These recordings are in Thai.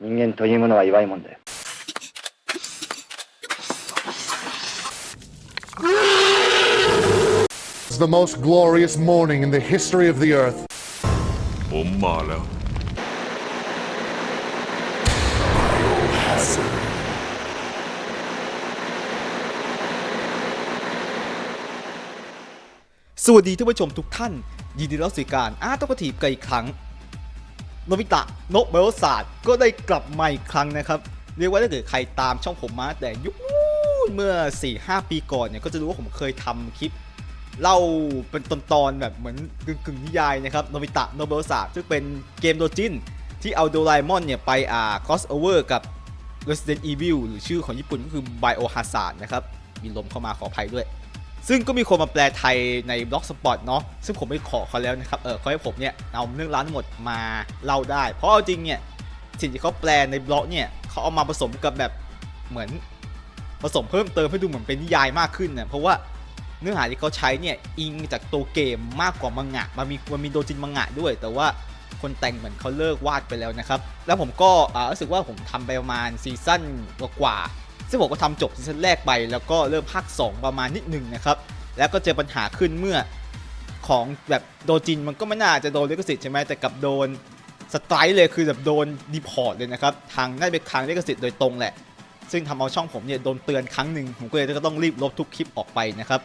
人間というものは弱いもんだよ It's the most glorious morning in the history of the earth. ผมมาแล้ว สวัสดีท่านผู้ชมทุกท่าน ยินดีต้อนรับสู่การอาร์ตกทีบกันอีกครั้ง โนบิตะโนเบลศาสตร์ก็ได้กลับมาอีกครั้งนะครับ เรียกว่าถ้าเกิดใครตามช่องผมมาแต่ยุคเมื่อ 4-5 ปีก่อนเนี่ยก็จะรู้ว่าผมเคยทำคลิปเล่าเป็นตอนๆแบบเหมือนกึ่งกึ่งๆนิยายนะครับโนบิตะโนเบลศาสตร์ซึ่งเป็นเกมโดจินที่เอาโดราเอมอนเนี่ยไปอ่า cross over กับ Resident Evil หรือชื่อของญี่ปุ่นก็คือ Biohazard นะครับมีลมเข้ามาขออภัยด้วย ซึ่งก็มีคนมาแปลไทยในบล็อกสปอตเนาะซึ่งผมไปขอเขาแล้วนะครับเออเขาให้ผมเนี่ยเอาเรื่องราวทั้งหมดมาเล่าได้ เพราะเอาจริงเนี่ยสิ่งที่เขาแปลในบล็อกเนี่ยเขาเอามาผสมกับแบบเหมือนผสมเพิ่มเติมให้ดูเหมือนเป็นนิยายมากขึ้นเนี่ยเพราะว่าเนื้อหาที่เขาใช้เนี่ยอิงจากตัวเกมมากกว่ามังงะมันมีมันมีโดจินมังงะด้วย แต่ว่าคนแต่งเหมือนเขาเลิกวาดไปแล้วนะครับ แล้วผมก็อ่ารู้สึกว่าผมทำไปประมาณซีซั่นกว่า ซึ่งผมก็ทำจบซีซั่นแรกไป แล้วก็เริ่มภาค2ประมาณนิดหนึ่งนะครับ แล้วก็เจอปัญหาขึ้นเมื่อของแบบโดจินมันก็ไม่น่าจะโดนลิขสิทธิ์ใช่ไหมแต่กับโดนสไตร์เลยคือแบบโดนดีพอร์ตเลยนะครับ ทางได้ไปค้างลิขสิทธิ์โดยตรงแหละ ซึ่งทำเอาช่องผมเนี่ยโดนเตือนครั้งหนึ่งผมก็เลยก็ต้องรีบลบทุกคลิปออกไปนะครับ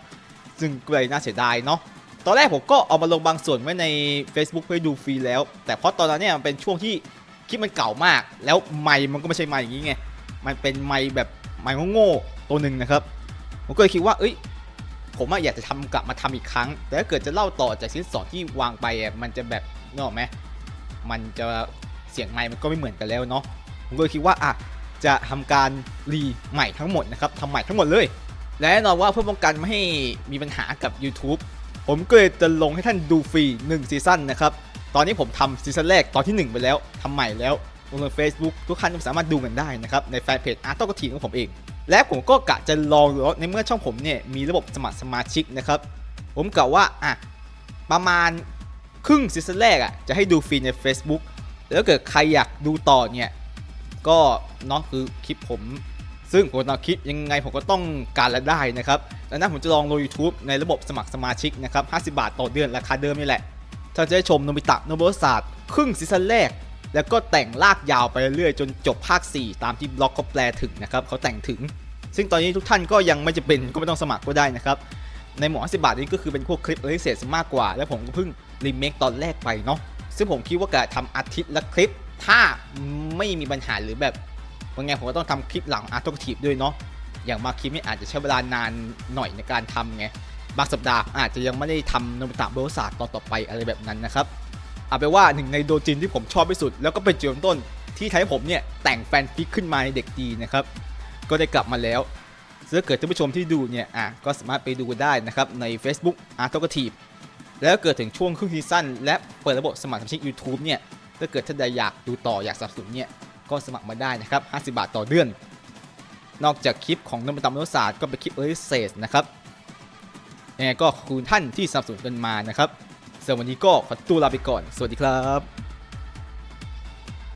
ซึ่งก็เลยน่าเสียดายเนาะตอนแรกผมก็เอามาลงบางส่วนไว้ใน Facebook เพื่อให้ดูฟรีแล้ว แต่เพราะตอนนั้นเนี่ยมันเป็นช่วงที่คลิปมันเก่ามาก แล้วไมค์มันก็ไม่ใช่ไมค์อย่างนี้ไง มันเป็นไมค์แบบ ไมค์โง่ๆตัวหนึ่งนะครับ ผมก็เลยคิดว่า เอ้ย ผมอยากจะทำกลับมาทำอีกครั้ง แต่ถ้าเกิดจะเล่าต่อจากซีซั่นสองที่วางไปอะมันจะแบบนึกออกไหมมันจะเสียงไมค์มันก็ไม่เหมือนกันแล้วเนาะ ผมก็เลยคิดว่าอะจะทำการรีใหม่ทั้งหมดนะครับทำใหม่ทั้งหมดเลย และแน่นอนว่าเพื่อป้องกันไม่ให้มีปัญหากับ YouTube ผมก็เลยจะลงให้ท่านดูฟรี1ซีซั่นนะครับ ตอนนี้ผมทำซีซั่นแรกตอนที่ 1 ไปแล้วทำใหม่แล้ว ลงใน Facebook ทุกท่านสามารถดูกันได้นะครับ ในแฟนเพจอาร์ตกทีของผมเอง และผมก็กะจะลองดูในเมื่อช่องผมเนี่ยมีระบบสมัครสมาชิกนะครับ ผมกะว่าอะประมาณครึ่งซีซั่นแรกอะจะให้ดูฟรีใน Facebook แล้วเกิดใครอยากดูต่อเนี่ยก็เนาะคือคลิปผม ซึ่งผมทำคลิปยังไงผมก็ต้องการและได้นะครับดังนั้นผมจะลองลง YouTube ในระบบสมัครสมาชิกนะครับ 50 บาทต่อเดือนราคาเดิมนี่แหละถ้าจะได้ชมโนบิตะโนเบลศาสตร์ครึ่งซีซั่นแรก แล้วก็แต่งลากยาวไปเรื่อยจนจบภาค 4 ตามที่บล็อกเขาแปลถึงนะครับเขาแต่งถึง ซึ่งตอนนี้ทุกท่านก็ยังไม่จะเป็นก็ไม่ต้องสมัครก็ได้นะครับในหมอ10บาทนี้ก็คือเป็นพวกคลิปเอลิเซสมากกว่า แล้วผมก็เพิ่งรีเมคตอนแรกไปเนาะซึ่งผมคิดว่าการทำอาทิตย์ละคลิป ถ้าไม่มีปัญหาหรือแบบยังไงผมก็ต้องทำคลิปหลังอาร์ตกทีฟด้วยเนาะอย่างบางคลิปนี่อาจจะใช้เวลานานหน่อยในการทำไงบางสัปดาห์อาจจะยังไม่ได้ทำโนบิตะเบลศาตตอนต่อไปอะไรแบบนั้นนะครับ เอาไปนว่าหนึ่งในโดจินที่ผมชอบที่สุด แล้วก็เป็นจุดเริ่มต้นที่ทำให้ผมเนี่ยแต่งแฟนฟิกขึ้นมาในเด็กดีนะครับ ก็ได้กลับมาแล้วถ้าเกิดท่านผู้ชมที่ดูเนี่ยอะก็สามารถไปดูได้นะครับใน Facebook Art t a l k a t i v e แล้วเกิดถึงช่วงครึ่งซีซั่นและเปิดระบบสมัครสมาชิก YouTube เนี่ยถ้าเกิดท่านใดอยากดูต่ออยากสนับสนุนเนี่ยก็สมัครมาได้นะครับ 50 บาทต่อเดือน นอกจากคลิปของนมตำนศาสตร์ก็เป็นคลิปเอลิเซสนะครับยังไงก็ขอบคุณท่านที่สนับสนุนกันมานะครับ สำหรับวันนี้ก็ขอตัวลาไปก่อน สวัสดีครับ